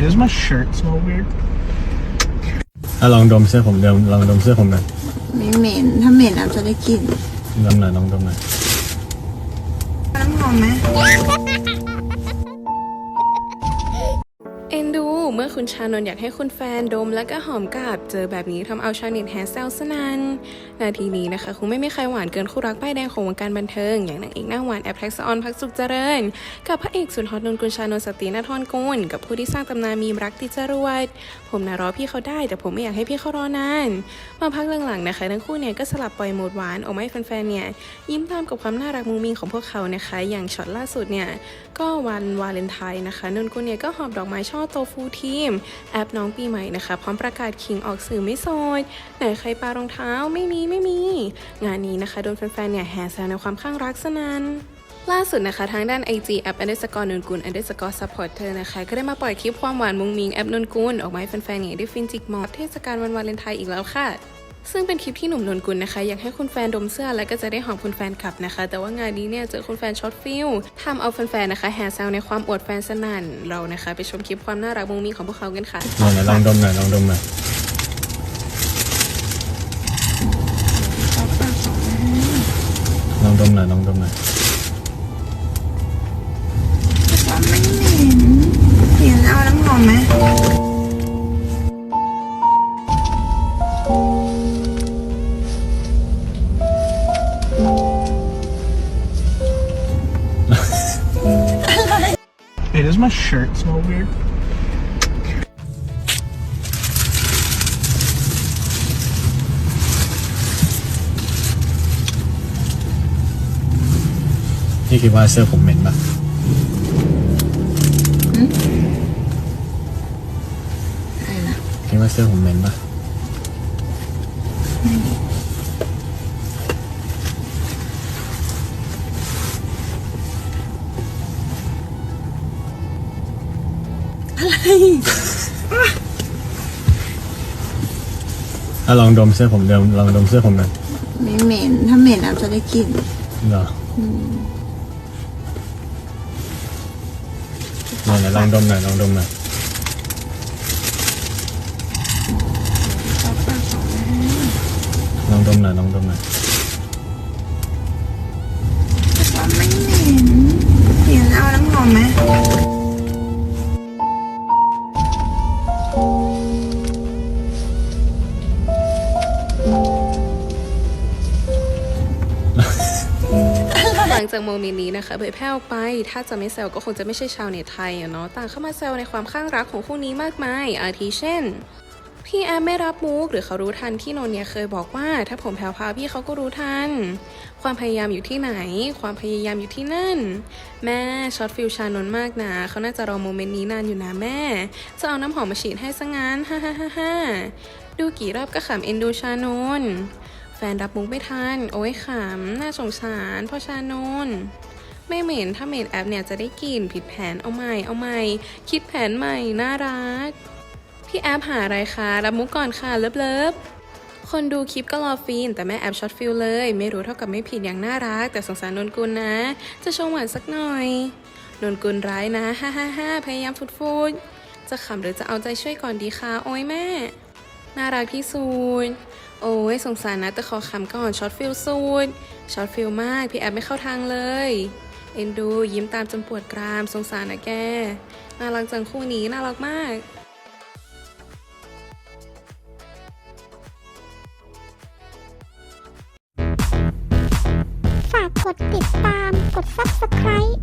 Hey, does my shirt smell weird? อะลองดมเสื้อผมเดิมลองดมเสื้อผมหน่อยไม่เหม็นถ้าเหม็นอาจจะได้กลิ่นดมหน่อยลองดมหน่อย น้ำหอมไหม เอ็นดูเมื่อคุณชานนอยากให้คุณแฟนดมและก็หอมกาบเจอแบบนี้ทำเอาชาวเน็ตแฮชแซวสนันนาทีนี้นะคะคงไม่มีใครหวานเกินคู่รักป้ายแดงของวงการบันเทิง อย่างนางเอกหน้าหวานแอปแท็กซ์ออนพักสุขเจริญ กับพระเอกสุดฮอตนนกุลชานนสตีนาทรกุลกับผู้ที่สร้างตำนานมีรักติจรวดผมน่ารอพี่เขาได้ แต่ผมไม่อยากให้พี่เขารอนานมาพักหลังๆนะคะทั้งคู่เนี่ยก็สลับปล่อยโหมดหวานออกมาให้แฟนๆเนี่ยยิ้มตามกับความน่ารักมุงมิงของพวกเขานะคะ อย่างช็อตล่าสุดเนี่ยก็วันวาเลนไทน์นะคะนนกุลเนี่ยก็หอบดอกไม้ช่อโตฟูทีม แอปน้องปีใหม่นะคะ พร้อมประกาศคิงออกสื่อไม่โสดไหนใครปารองเท้าไม่มีไม่มี งานนี้นะคะโดนแฟนๆเนี่ยแห่แซวในความข้างรักสนันล่าสุดนะคะทางด้าน IG แอป underscore นนกุล underscore supporter นะคะก็ได้มาปล่อยคลิปความหวานมุงมิงแอปนนกุลออกมาให้แฟนๆเนี่ยได้ฟินจิกมอบเทศกาลวันวาเลนไทน์อีกแล้วค่ะ ซึ่งเป็นคลิปที่หนุ่มนนกุลนะคะ อยากให้คุณแฟนดมเสื้อและก็จะได้หอมคุณแฟนกลับนะคะ แต่ว่างานนี้เนี่ยเจอคุณแฟนช็อตฟิลทำเอาแฟนๆนะคะแห่แซวในความอวดแฟนสนั่นเรานะคะ ไปชมคลิปความน่ารักมุงมิงของพวกเขากันค่ะลองลองดมหน่อยลองดมหน่อยลองดมหน่อยลองดมหน่อย does my shirt smell weird? พี่คิดว่าเสื้อผมเหม็นปะอะไรนะคิดว่าเสื้อผมเหม็นปะ อะลองดมเสื้อผมเดิมลองดมเสื้อผมหน่อยไม่เหม็น ถ้าเหม็นอาจจะได้กลิ่นเหรอลองหน่อยลองดมหน่อยลองดมหน่อยลองดมหน่อยลองดมหน่อยว่าไม่เหม็นเปลี่ยนเอาน้ำหอมไหม ลังจากโมเมนต์นี้นะคะเผยแพร่ออกไป ถ้าจะไม่แซวก็คงจะไม่ใช่ชาวเน็ตไทยอะเนาะต่างเข้ามาแซวในความข้างรักของคู่นี้มากมายอาทิเช่นพี่แอมไม่รับมุกหรือเขารู้ทันที่นนเนี่ยเคยบอกว่า ถ้าผมแผ่วพาพี่เขาก็รู้ทัน ความพยายามอยู่ที่ไหน ความพยายามอยู่ที่นั่น แม่ช็อตฟิลชานนมากนะเขาน่าจะรอโมเมนต์นี้นานอยู่นะแม่ จะเอาน้ำหอมมาฉีดให้ซะงั้นฮ่าฮ่าฮ่าฮ่าดูกี่รอบก็ขำเอ็นดูชานน แฟนรับมุกไม่ทัน โอ้ยขำ น่าสงสารพ่อชานนท์ไม่เหม็น ถ้าเหม็นแอปเนี่ยจะได้กลิ่นผิดแผนเอาใหม่ เอาใหม่ คิดแผนใหม่ น่ารัก พี่แอปหาอะไรคะ รับมุกก่อนค่ะเลิฟเลิฟคนดูคลิปก็รอฟีน แต่แม่แอปช็อตฟิลเลย ไม่รู้เท่ากับไม่ผิดอย่างน่ารัก แต่สงสารนนกุลนะ จะชงหวานสักหน่อย นนกุลร้ายนะฮ่าฮ่าฮ่าพยายามฟุดฟุดจะขำหรือจะเอาใจช่วยก่อนดีคะโอ้ยแม่ น่ารักที่สุด โอ้ยสงสารนะแต่ขอคำก่อนช็อตฟิลสุดช็อตฟิลมาก พี่แอปไม่เข้าทางเลย เอ็นดูยิ้มตามจนปวดกราม สงสารนะแก น่ารักจังคู่นี้น่ารักมากฝากกดติดตาม กด subscribe